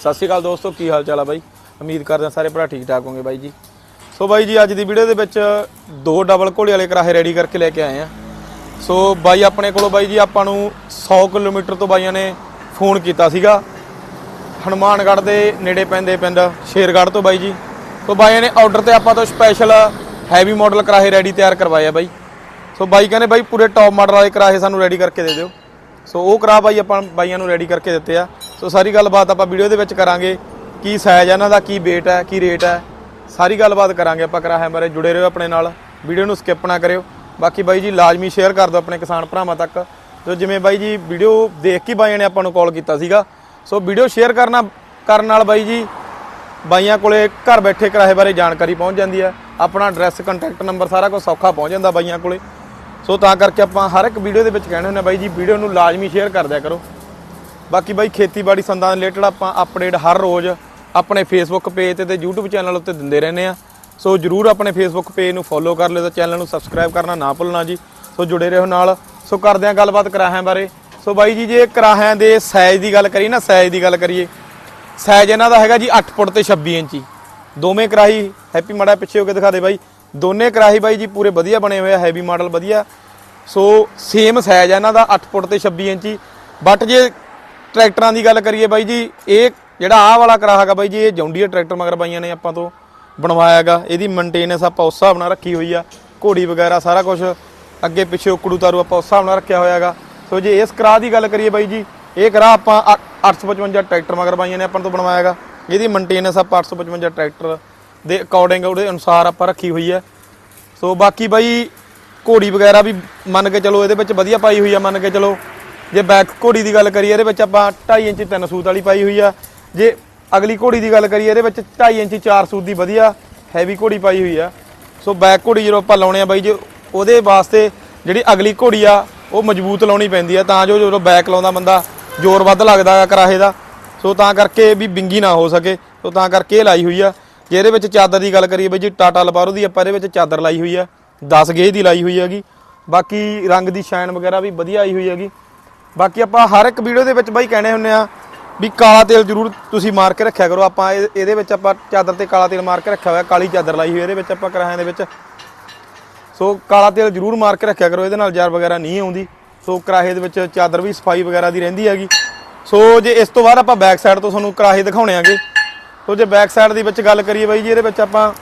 ਸਤਿ ਸ਼੍ਰੀ ਅਕਾਲ ਦੋਸਤੋ, ਕੀ ਹਾਲ ਚਾਲ ਆ ਬਾਈ? ਉਮੀਦ ਕਰਦੇ ਹਾਂ ਸਾਰੇ ਭਰਾ ਠੀਕ ਠਾਕ ਹੋਗੇ ਬਾਈ ਜੀ। ਸੋ ਬਾਈ ਜੀ, ਅੱਜ ਦੀ ਵੀਡੀਓ ਦੇ ਵਿੱਚ ਦੋ ਡਬਲ ਘੋੜੇ ਵਾਲੇ ਕਰਾਹੇ ਰੈਡੀ ਕਰਕੇ ਲੈ ਕੇ ਆਏ ਆ ਸੋ ਬਾਈ, ਆਪਣੇ ਕੋਲੋਂ ਬਾਈ ਜੀ, ਆਪਾਂ ਨੂੰ 100 ਕਿਲੋਮੀਟਰ ਤੋਂ ਬਾਈਆਂ ਨੇ ਫੋਨ ਕੀਤਾ ਸੀਗਾ। ਹਨੂਮਾਨਗੜ੍ਹ ਦੇ ਨੇੜੇ ਪੈਂਦੇ ਪਿੰਡ ਸ਼ੇਰਗੜ੍ਹ ਤੋਂ ਬਾਈ ਜੀ। ਸੋ ਬਾਈਆਂ ਨੇ ਆਰਡਰ ਤੇ ਆਪਾਂ ਤੋਂ ਸਪੈਸ਼ਲ ਹੈਵੀ ਮਾਡਲ ਕਰਾਹੇ ਰੈਡੀ ਤਿਆਰ ਕਰਵਾਏ ਆ ਬਾਈ। ਸੋ ਬਾਈ ਕਹਿੰਦੇ, ਬਾਈ, ਪੂਰੇ ਟੌਪ ਮਾਡਲ ਵਾਲੇ ਕਰਾਹੇ ਸਾਨੂੰ ਰੈਡੀ ਕਰਕੇ ਦੇ ਦਿਓ। ਸੋ ਉਹ ਕਰਾ ਬਾਈ ਆਪਾਂ ਬਾਈਆਂ ਨੂੰ ਰੈਡੀ ਕਰਕੇ ਦਿੱਤੇ ਆ। ਸੋ ਸਾਰੀ ਗੱਲਬਾਤ ਆਪਾਂ ਵੀਡੀਓ ਦੇ ਵਿੱਚ ਕਰਾਂਗੇ ਕੀ ਸਾਈਜ਼ ਆ ਇਹਨਾਂ ਦਾ, ਕੀ weight ਹੈ ਕੀ ਰੇਟ ਹੈ ਸਾਰੀ ਗੱਲਬਾਤ ਕਰਾਂਗੇ ਆਪਾਂ ਕਰਾਹਿਆਂ ਬਾਰੇ ਜੁੜੇ ਰਹੋ ਆਪਣੇ ਨਾਲ। ਵੀਡੀਓ ਨੂੰ ਸਕਿਪ ਨਾ ਕਰਿਓ। ਬਾਕੀ ਬਾਈ ਜੀ ਲਾਜ਼ਮੀ ਸ਼ੇਅਰ ਕਰ ਦਿਓ ਆਪਣੇ ਕਿਸਾਨ ਭਰਾਵਾਂ ਤੱਕ। ਜੋ ਜਿਵੇਂ ਬਾਈ ਜੀ ਵੀਡੀਓ ਦੇਖ ਕੇ ਬਾਈਆਂ ਨੇ ਆਪਾਂ ਨੂੰ ਕਾਲ ਕੀਤਾ ਸੀਗਾ। ਸੋ ਵੀਡੀਓ ਸ਼ੇਅਰ ਕਰਨਾ, ਕਰਨ ਨਾਲ ਬਾਈ ਜੀ ਬਾਈਆਂ ਕੋਲੇ ਘਰ ਬੈਠੇ ਕਿਰਾਏ ਬਾਰੇ ਜਾਣਕਾਰੀ ਪਹੁੰਚ ਜਾਂਦੀ ਹੈ ਆਪਣਾ ਐਡਰੈਸ ਕੰਟੈਕਟ ਨੰਬਰ ਸਾਰਾ ਕੁਝ ਸੌਖਾ ਪਹੁੰਚ ਜਾਂਦਾ ਬਾਈਆਂ ਕੋਲੇ। ਸੋ ਤਾਂ ਕਰਕੇ ਆਪਾਂ ਹਰ ਇੱਕ ਵੀਡੀਓ ਦੇ ਵਿੱਚ ਕਹਿੰਦੇ ਹੁੰਦੇ ਆ ਬਾਈ ਜੀ, ਵੀਡੀਓ ਨੂੰ ਲਾਜ਼ਮੀ ਸ਼ੇਅਰ ਕਰ ਦਿਆ ਕਰੋ। ਬਾਕੀ ਬਾਈ ਖੇਤੀਬਾੜੀ ਸੰਦਾਂ ਰਿਲੇਟਡ ਆਪਾਂ ਅਪਡੇਟ ਹਰ ਰੋਜ਼ ਆਪਣੇ ਫੇਸਬੁੱਕ ਪੇਜ ਤੇ ਤੇ YouTube ਚੈਨਲ ਉੱਤੇ ਦਿੰਦੇ ਰਹਿੰਦੇ ਆ ਸੋ ਜਰੂਰ ਆਪਣੇ ਫੇਸਬੁੱਕ ਪੇਜ ਨੂੰ ਫੋਲੋ ਕਰ ਲਿਓ ਤੇ ਚੈਨਲ ਨੂੰ ਸਬਸਕ੍ਰਾਈਬ ਕਰਨਾ ਨਾ ਭੁੱਲਣਾ ਜੀ। ਸੋ ਜੁੜੇ ਰਹੋ ਨਾਲ। ਸੋ ਕਰਦੇ ਹਾਂ ਗੱਲਬਾਤ ਕਰਾਹਿਆਂ ਬਾਰੇ। ਸੋ ਬਾਈ ਜੀ, ਜੇ ਕਰਾਹਿਆਂ ਦੇ ਸਾਈਜ਼ ਦੀ ਗੱਲ ਕਰੀਏ ਨਾ ਸਾਈਜ਼ ਦੀ ਗੱਲ ਕਰੀਏ। ਸਾਈਜ਼ ਇਹਨਾਂ ਦਾ ਹੈਗਾ ਜੀ 8 ਫੁੱਟ ਤੇ 26 ਇੰਚੀ। ਦੋਵੇਂ ਕਰਾਹੀ ਹੈਪੀ ਮਾੜਾ ਪਿੱਛੇ ਹੋ ਕੇ ਦਿਖਾ ਦੇ ਬਾਈ। ਦੋਨੇ ਕਰਾਹੀ ਬਾਈ ਜੀ ਪੂਰੇ ਵਧੀਆ ਬਣੇ ਹੋਏ ਆ ਹੈਵੀ ਮਾਡਲ ਵਧੀਆ। ਸੋ ਸੇਮ ਸਾਈਜ਼ ਹੈ ਇਹਨਾਂ ਦਾ 8 ਫੁੱਟ ਤੇ 26 ਇੰਚੀ। ਬਟ ਜੇ ਟਰੈਕਟਰਾਂ ਦੀ ਗੱਲ ਕਰੀਏ ਬਾਈ ਜੀ, ਇਹ ਜਿਹੜਾ ਆਹ ਵਾਲਾ ਕਰਾਹਾ ਹੈਗਾ ਬਾਈ ਜੀ, ਇਹ ਜੌਂਡੀਆ ਟਰੈਕਟਰ ਮਗਰ ਬਾਈਆਂ ਨੇ ਆਪਾਂ ਤੋਂ ਬਣਵਾਇਆ ਹੈਗਾ ਇਹਦੀ ਮੇਨਟੇਨੈਂਸ ਆਪਾਂ ਉਸ ਹਿਸਾਬ ਨਾਲ ਰੱਖੀ ਹੋਈ ਆ, ਘੋੜੀ ਵਗੈਰਾ ਸਾਰਾ ਕੁਝ ਅੱਗੇ ਪਿੱਛੇ ਉਕੜੂ ਤਾਰੂ ਆਪਾਂ ਉਸ ਹਿਸਾਬ ਨਾਲ ਰੱਖਿਆ ਹੋਇਆ ਹੈਗਾ ਸੋ ਜੇ ਇਸ ਕਰਾਹ ਦੀ ਗੱਲ ਕਰੀਏ ਬਾਈ ਜੀ, ਇਹ ਕਰਾਹ ਆਪਾਂ 855 ਟਰੈਕਟਰ ਮਗਰ ਬਾਈਆਂ ਨੇ ਆਪਾਂ ਤੋਂ ਬਣਵਾਇਆ ਹੈਗਾ ਇਹਦੀ ਮੇਨਟੇਨੈਂਸ ਆਪਾਂ 855 ਟਰੈਕਟਰ ਦੇ ਅਕੋਰਡਿੰਗ ਉਹਦੇ ਅਨੁਸਾਰ ਆਪਾਂ ਰੱਖੀ ਹੋਈ ਹੈ। ਸੋ ਬਾਕੀ ਬਾਈ, ਘੋੜੀ ਵਗੈਰਾ ਵੀ ਮੰਨ ਕੇ ਚਲੋ ਇਹਦੇ ਵਿੱਚ ਵਧੀਆ ਪਾਈ ਹੋਈ ਆ, ਮੰਨ ਕੇ ਚਲੋ। ਜੇ ਬੈਕ ਘੋੜੀ ਦੀ ਗੱਲ ਕਰੀਏ, ਇਹਦੇ ਵਿੱਚ ਆਪਾਂ 2.5 ਇੰਚ ਤਿੰਨ ਸੂਤ ਵਾਲੀ ਪਾਈ ਹੋਈ ਆ। ਜੇ ਅਗਲੀ ਘੋੜੀ ਦੀ ਗੱਲ ਕਰੀਏ, ਇਹਦੇ ਵਿੱਚ 2.5 ਇੰਚ ਚਾਰ ਸੂਤ ਦੀ ਵਧੀਆ ਹੈਵੀ ਘੋੜੀ ਪਾਈ ਹੋਈ ਆ। ਸੋ ਬੈਕ ਘੋੜੀ ਜਦੋਂ ਆਪਾਂ ਲਾਉਣੇ ਆ ਬਾਈ, ਜੇ ਉਹਦੇ ਵਾਸਤੇ ਜਿਹੜੀ ਅਗਲੀ ਘੋੜੀ ਆ, ਉਹ ਮਜ਼ਬੂਤ ਲਾਉਣੀ ਪੈਂਦੀ ਆ। ਤਾਂ ਜੋ ਜਦੋਂ ਬੈਕ ਲਾਉਂਦਾ ਬੰਦਾ, ਜ਼ੋਰ ਵੱਧ ਲੱਗਦਾ ਆ ਕਰਾਹੇ ਦਾ। ਸੋ ਤਾਂ ਕਰਕੇ ਵੀ ਬਿੰਗੀ ਨਾ ਹੋ ਸਕੇ। ਸੋ ਤਾਂ ਕਰਕੇ ਇਹ ਲਾਈ ਹੋਈ ਆ। ਜੇ ਇਹਦੇ ਵਿੱਚ ਚਾਦਰ ਦੀ ਗੱਲ ਕਰੀਏ ਬਈ ਜੀ, ਟਾਟਾ ਲਪਾਰੋ ਦੀ ਆਪਾਂ ਇਹਦੇ ਵਿੱਚ ਚਾਦਰ ਲਾਈ ਹੋਈ ਆ 10 ਗੇਜ ਦੀ ਲਾਈ ਹੋਈ ਹੈਗੀ। ਬਾਕੀ ਰੰਗ ਦੀ ਸ਼ਾਈਨ ਵਗੈਰਾ ਵੀ ਵਧੀਆ ਆਈ ਹੋਈ ਹੈਗੀ। ਬਾਕੀ ਆਪਾਂ ਹਰ ਇੱਕ ਵੀਡੀਓ ਦੇ ਵਿੱਚ ਬਾਈ ਕਹਿੰਦੇ ਹੁੰਨੇ ਆ ਵੀ ਕਾਲਾ ਤੇਲ ਜ਼ਰੂਰ ਤੁਸੀਂ ਮਾਰ ਕੇ ਰੱਖਿਆ ਕਰੋ। ਆਪਾਂ ਇਹ- ਇਹਦੇ ਵਿੱਚ ਆਪਾਂ ਚਾਦਰ ਤੇ ਕਾਲਾ ਤੇਲ ਮਾਰ ਕੇ ਰੱਖਿਆ ਹੋਇਆ, ਕਾਲੀ ਚਾਦਰ ਲਾਈ ਹੋਈ ਇਹਦੇ ਵਿੱਚ ਆਪਾਂ ਕਰਾਹਾਂ ਦੇ ਵਿੱਚ। ਸੋ ਕਾਲਾ ਤੇਲ ਜ਼ਰੂਰ ਮਾਰ ਕੇ ਰੱਖਿਆ ਕਰੋ, ਇਹਦੇ ਨਾਲ ਜ਼ਾਰ ਵਗੈਰਾ ਨਹੀਂ ਆਉਂਦੀ। ਸੋ ਕਰਾਹੇ ਦੇ ਵਿੱਚ ਚਾਦਰ ਵੀ ਸਫ਼ਾਈ ਵਗੈਰਾ ਦੀ ਰਹਿੰਦੀ ਹੈਗੀ। ਸੋ ਜੇ ਇਸ ਤੋਂ ਬਾਅਦ ਆਪਾਂ ਬੈਕ ਸਾਈਡ ਤੋਂ ਤੁਹਾਨੂੰ ਕਰਾਹੇ ਦਿਖਾਉਣੇ ਆਗੇ ਸੋ ਜੇ ਬੈਕ ਸਾਈਡ ਦੀ ਵਿੱਚ ਗੱਲ ਕਰੀਏ ਬਾਈ ਜੀ, ਇਹਦੇ ਵਿੱਚ ਆਪਾਂ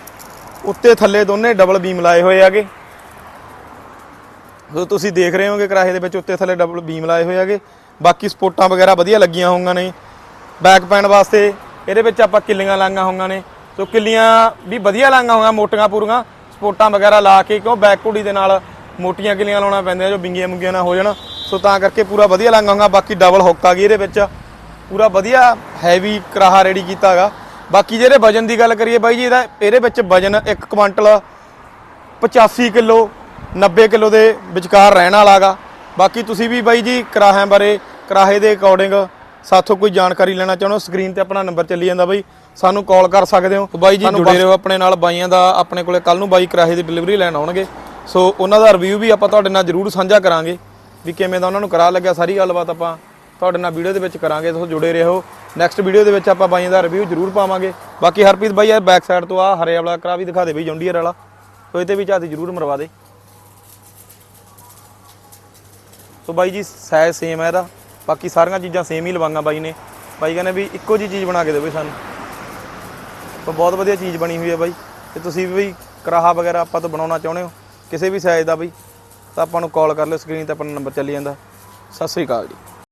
ਉੱਤੇ ਥੱਲੇ ਦੋਨੇ ਡਬਲ ਬੀਮ ਲਾਏ ਹੋਏ ਆਗੇ ਸੋ ਤੁਸੀਂ ਦੇਖ ਰਹੇ ਹੋਗੇ ਕਰਾਹੇ ਦੇ ਵਿੱਚ ਉੱਤੇ ਥੱਲੇ ਡਬਲ ਬੀਮ ਲਾਏ ਹੋਏ ਆਗੇ ਬਾਕੀ ਸਪੋਰਟਾਂ ਵਗੈਰਾ ਵਧੀਆ ਲੱਗੀਆਂ ਹੋਈਆਂ ਨੇ। ਬੈਕ ਪੈਣ ਵਾਸਤੇ ਇਹਦੇ ਵਿੱਚ ਆਪਾਂ ਕਿੱਲੀਆਂ ਲਾਈਆਂ ਹੋਈਆਂ ਨੇ। ਸੋ ਕਿੱਲੀਆਂ ਵੀ ਵਧੀਆ ਲਾਈਆਂ ਹੋਈਆਂ ਮੋਟੀਆਂ ਪੂਰੀਆਂ। ਸਪੋਰਟਾਂ ਵਗੈਰਾ ਲਾ ਕੇ ਕਿਉਂ ਬੈਕ ਕੁੜੀ ਦੇ ਨਾਲ ਮੋਟੀਆਂ ਕਿੱਲੀਆਂ ਲਾਉਣਾ ਪੈਂਦੀਆਂ, ਜੋ ਬਿੰਗੀਆਂ ਮੁੰਗੀਆਂ ਨਾ ਹੋ ਜਾਣ। ਸੋ ਤਾਂ ਕਰਕੇ ਪੂਰਾ ਵਧੀਆ ਲਾਈਆਂ ਹੋਈਆਂ ਬਾਕੀ ਡਬਲ ਹੁੱਕ ਆ ਗਈ ਇਹਦੇ ਵਿੱਚ। ਪੂਰਾ ਵਧੀਆ ਹੈਵੀ ਕਰਾਹਾ ਰੈਡੀ ਕੀਤਾ ਹੈਗਾ। ਬਾਕੀ ਜਿਹੜੇ ਵਜਨ ਦੀ ਗੱਲ ਕਰੀਏ ਬਾਈ ਜੀ ਇਹਦਾ ਇਹਦੇ ਵਿੱਚ ਵਜਨ 1 ਕੁਆਂਟਲ 85 ਕਿਲੋ 90 ਕਿਲੋ ਦੇ ਵਿਚਕਾਰ ਰਹਿਣ ਵਾਲਾਗਾ। ਬਾਕੀ ਤੁਸੀਂ ਵੀ ਬਾਈ ਜੀ ਕਰਾਹਿਆਂ ਬਾਰੇ ਕਰਾਹੇ ਦੇ ਅਕੋਰਡਿੰਗ ਸਾਥੋਂ ਕੋਈ ਜਾਣਕਾਰੀ ਲੈਣਾ ਚਾਹੋ ਸਕਰੀਨ ਤੇ ਆਪਣਾ ਨੰਬਰ ਚੱਲੀ ਜਾਂਦਾ ਬਾਈ। ਸਾਨੂੰ ਕਾਲ ਕਰ ਸਕਦੇ ਹੋ। ਬਾਈ ਜੀ ਜੁੜੇ ਰਹੋ ਆਪਣੇ ਨਾਲ ਬਾਈਆਂ ਦਾ ਆਪਣੇ ਕੋਲੇ ਕੱਲ ਨੂੰ ਬਾਈ ਕਰਾਹੇ ਦੀ ਡਿਲੀਵਰੀ ਲੈਣ ਆਉਣਗੇ। ਸੋ ਉਹਨਾਂ ਦਾ ਰਿਵਿਊ ਵੀ ਆਪਾਂ ਤੁਹਾਡੇ ਨਾਲ ਜ਼ਰੂਰ ਸਾਂਝਾ ਕਰਾਂਗੇ ਵੀ ਕਿਵੇਂ ਦਾ ਉਹਨਾਂ ਨੂੰ ਕਰਾ ਲੱਗਿਆ ਸਾਰੀ ਗੱਲਬਾਤ ਆਪਾਂ ਤੁਹਾਡੇ ਨਾਲ ਵੀਡੀਓ ਦੇ ਵਿੱਚ ਕਰਾਂਗੇ, ਤੁਸੀਂ ਜੁੜੇ ਰਹੋ। ਨੈਕਸਟ ਵੀਡੀਓ ਦੇ ਵਿੱਚ ਆਪਾਂ ਬਾਈਆਂ ਦਾ ਰਿਵਿਊ ਜ਼ਰੂਰ ਪਾਵਾਂਗੇ। ਬਾਕੀ ਹਰਪ੍ਰੀਤ ਬਾਈ ਯਾਰ ਬੈਕ ਸਾਈਡ ਤੋਂ ਆ ਹਰੇ ਵਾਲਾ ਕਰਾ ਵੀ ਦਿਖਾ ਦੇ ਬਈ, ਜੌਂਡੀਅਰ ਵਾਲਾ। ਸੋ ਇਹਦੇ ਤੇ ਵੀ ਝਾਤੀ ਜ਼ਰੂਰ ਮਰਵਾ ਦੇ। ਸੋ ਬਾਈ ਜੀ ਸਾਈਜ਼ ਸੇਮ ਹੈ ਇਹਦਾ। ਬਾਕੀ ਸਾਰੀਆਂ ਚੀਜ਼ਾਂ ਸੇਮ ਹੀ ਲਵਾਂਗਾ ਬਾਈ ਨੇ। ਬਾਈ ਕਹਿੰਦੇ ਵੀ ਇੱਕੋ ਜੀ ਚੀਜ਼ ਬਣਾ ਕੇ ਦੇਵੇ ਸਾਨੂੰ। ਤਾਂ ਬਹੁਤ ਵਧੀਆ ਚੀਜ਼ ਬਣੀ ਹੋਈ ਹੈ ਬਾਈ। ਤੇ ਤੁਸੀਂ ਵੀ ਬਈ ਕਰਾਹਾ ਵਗੈਰਾ ਆਪਾਂ ਤੋਂ ਬਣਾਉਣਾ ਚਾਹੁੰਦੇ ਹੋ, ਕਿਸੇ ਵੀ ਸਾਈਜ਼ ਦਾ ਬਈ, ਤਾਂ ਆਪਾਂ ਨੂੰ ਕਾਲ ਕਰ ਲਿਓ ਸਕਰੀਨ ਤੇ ਆਪਣਾ ਨੰਬਰ ਚੱਲੀ ਜਾਂਦਾ। ਸਤਿ ਸ੍ਰੀ ਅਕਾਲ ਜੀ।